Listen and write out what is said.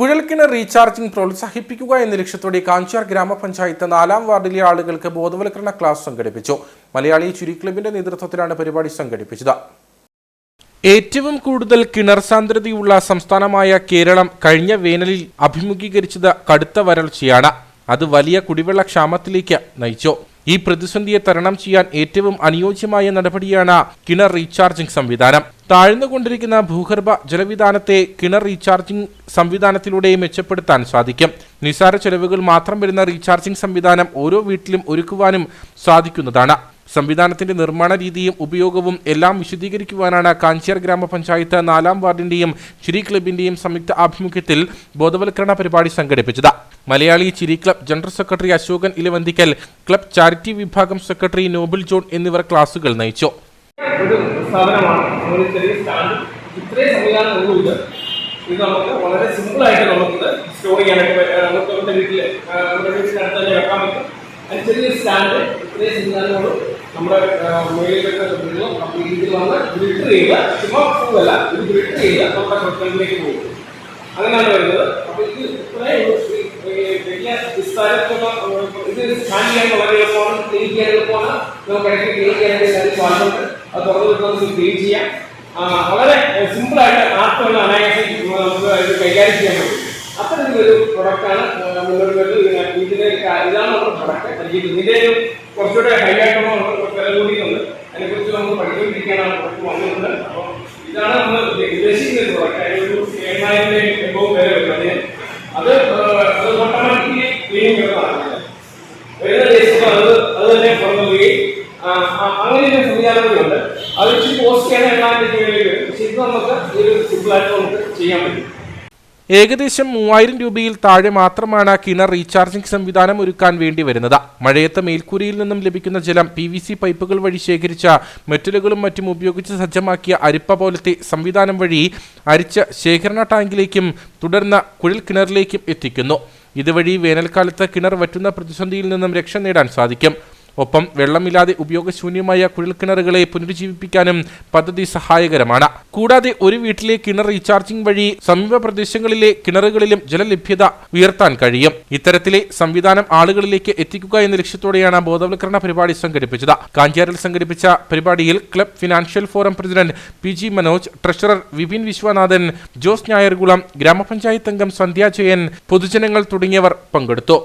കുഴൽക്കിണർ recharging പ്രോത്സാഹിപ്പിക്കുക എന്ന ലക്ഷ്യത്തോടെ കാഞ്ചാർ ഗ്രാമപഞ്ചായത്ത് നാലാം വാർഡിലെ ആളുകൾക്ക് ബോധവൽക്കരണ ക്ലാസ് സംഘടിപ്പിച്ചു. മലയാളി ചുരി ക്ലബിന്റെ നേതൃത്വത്തിലാണ് പരിപാടി സംഘടിപ്പിച്ചത്. ഏറ്റവും കൂടുതൽ കിണർ സാന്ദ്രതയുള്ള സംസ്ഥാനമായ കേരളം കഴിഞ്ഞ വേനലിൽ അഭിമുഖീകരിച്ചത് കടുത്ത വരൾച്ചയാണ്. അത് വലിയ കുടിവെള്ള ക്ഷാമത്തിലേക്ക് നയിച്ചു. ഈ പ്രതിസന്ധിയെ തരണം ചെയ്യാൻ ഏറ്റവും അനുയോജ്യമായ നടപടിയാണ് കിണർ റീചാർജിംഗ് സംവിധാനം. താഴ്ന്നുകൊണ്ടിരിക്കുന്ന ഭൂഗർഭ ജലവിധാനത്തെ കിണർ റീചാർജിംഗ് സംവിധാനത്തിലൂടെ മെച്ചപ്പെടുത്താൻ സാധിക്കും. നിസാര ചെലവുകൾ മാത്രം വരുന്ന റീചാർജിംഗ് സംവിധാനം ഓരോ വീട്ടിലും ഒരുക്കുവാനും സാധിക്കുന്നതാണ്. സംവിധാനത്തിന്റെ നിർമ്മാണ രീതിയും ഉപയോഗവും എല്ലാം വിശദീകരിക്കുവാനാണ് കാഞ്ചിയാർ ഗ്രാമപഞ്ചായത്ത് നാലാം വാർഡിന്റെയും ചിരി ക്ലബിന്റെയും സംയുക്ത ആഭിമുഖ്യത്തിൽ ബോധവൽക്കരണ പരിപാടി സംഘടിപ്പിച്ചത്. മലയാളി ചിരി club general secretary Ashokan Elavanthikkal club charity വിഭാഗം സെക്രട്ടറി നോബിൾ ജോൺ എന്നിവർ ക്ലാസുകൾ നയിച്ചു. ഒരു ഇത് നമുക്ക് വളരെ സിമ്പിളായിട്ട് നമുക്കിത് സ്റ്റോർ ചെയ്യാനായിട്ട് നമുക്ക് നമ്മുടെ വീട്ടിൽ നമ്മുടെ വീട്ടിനടുത്ത് തന്നെ വെക്കാൻ പറ്റും. ചെറിയൊരു സ്റ്റാൻഡ്. ഇത്രയും സംവിധാനങ്ങളും നമ്മുടെ മേളിലൊക്കെ വെള്ളം ഈ രീതിയിൽ വന്ന് ഫിൽറ്റർ ചെയ്യുക. ചുമ്മാ പോവല്ല. ഇത് ഫിൽറ്റർ ചെയ്യുക. നമ്മുടെ പ്രശ്നങ്ങളിലേക്ക് പോകും. അങ്ങനെയാണ് വരുന്നത്. അപ്പോൾ ഇത് വലിയ വിസ്താരത്തുള്ള ഇത് സ്കാൻ ചെയ്യാൻ വളരെ എളുപ്പമാണ്. ക്ലീൻ ചെയ്യാൻ എളുപ്പമാണ്. നമുക്ക് ഇടയ്ക്ക് ക്ലീൻ ചെയ്യാൻ വേണ്ടി പാടുന്നുണ്ട് അത് തുറന്നു വിട്ട് നമുക്ക് ക്ലീൻ ചെയ്യാം. വളരെ സിമ്പിളായിട്ട് ആർക്കുള്ള അനായാസം നമുക്ക് ഇത് കൈകാര്യം ചെയ്യാൻ പറ്റും. അത്തരത്തിലൊരു പ്രൊഡക്റ്റാണ് മുന്നോട്ട് വരുന്നത്. ഇതിന് ഇതാണ് നമ്മുടെ പ്രൊഡക്റ്റ് ഇതിന്റെ ഒരു കുറച്ചുകൂടെ ഹൈലൈറ്റ് നമ്മൾ വില കൂടിയിട്ടുണ്ട്. അതിനെക്കുറിച്ച് നമ്മൾ പഠിച്ചുകൊണ്ടിരിക്കാനാണ് പുറത്ത് വന്നിട്ടുണ്ട്. അപ്പോൾ ഇതാണ് നമ്മൾ ഉദ്ദേശിക്കുന്നത് പ്രൊഡക്റ്റ് അതിനൊരു ഏഴായിരം എബോവ് വില വരുന്നത് അത് അത് ഓട്ടോമാറ്റിക്കലി ക്ലീൻ വരുന്നതാണ് വരുന്ന ദേശത്ത് അത് അത് തന്നെ പുറത്തുകയും അങ്ങനെ ഒരു സംവിധാനങ്ങളുണ്ട്. അത് ഇച്ചിരി പോസ്റ്റ് എണ്ണായിരം രൂപയിലേക്ക് വരും. പക്ഷെ ഇത് നമുക്ക് ഒരു സിമ്പിളായിട്ട് നമുക്ക് ചെയ്യാൻ പറ്റും. ഏകദേശം മൂവായിരം രൂപയിൽ താഴെ മാത്രമാണ് കിണർ റീചാർജിംഗ് സംവിധാനം ഒരുക്കാൻ വേണ്ടി വരുന്നത്. മഴയത്ത് മേൽക്കൂരയിൽ നിന്നും ലഭിക്കുന്ന ജലം പി വി സി പൈപ്പുകൾ വഴി ശേഖരിച്ച മെറ്റലുകളും മറ്റും ഉപയോഗിച്ച് സജ്ജമാക്കിയ അരിപ്പ പോലത്തെ സംവിധാനം വഴി അരിച്ച ശേഖരണ ടാങ്കിലേക്കും തുടർന്ന് കുഴൽ കിണറിലേക്കും എത്തിക്കുന്നു. ഇതുവഴി വേനൽക്കാലത്ത് കിണർ വറ്റുന്ന പ്രതിസന്ധിയിൽ നിന്നും രക്ഷ നേടാൻ സാധിക്കും. ഒപ്പം വെള്ളമില്ലാതെ ഉപയോഗശൂന്യമായ കുഴൽക്കിണറുകളെ പുനരുജ്ജീവിപ്പിക്കാനും പദ്ധതി സഹായകരമാണ്. കൂടാതെ ഒരു വീട്ടിലെ കിണർ റീചാർജിംഗ് വഴി സമീപ പ്രദേശങ്ങളിലെ കിണറുകളിലും ജലലഭ്യത ഉയർത്താൻ കഴിയും. ഇത്തരത്തിലെ സംവിധാനം ആളുകളിലേക്ക് എത്തിക്കുക എന്ന ലക്ഷ്യത്തോടെയാണ് ബോധവൽക്കരണ പരിപാടി സംഘടിപ്പിച്ചത്. കാഞ്ചാരിൽ സംഘടിപ്പിച്ച പരിപാടിയിൽ club financial forum president P G Manoj treasurer Vipin Viswanathan Jose Njayarkulam grama panchayat അംഗം സന്ധ്യാ ജയൻ പൊതുജനങ്ങൾ തുടങ്ങിയവർ പങ്കെടുത്തു.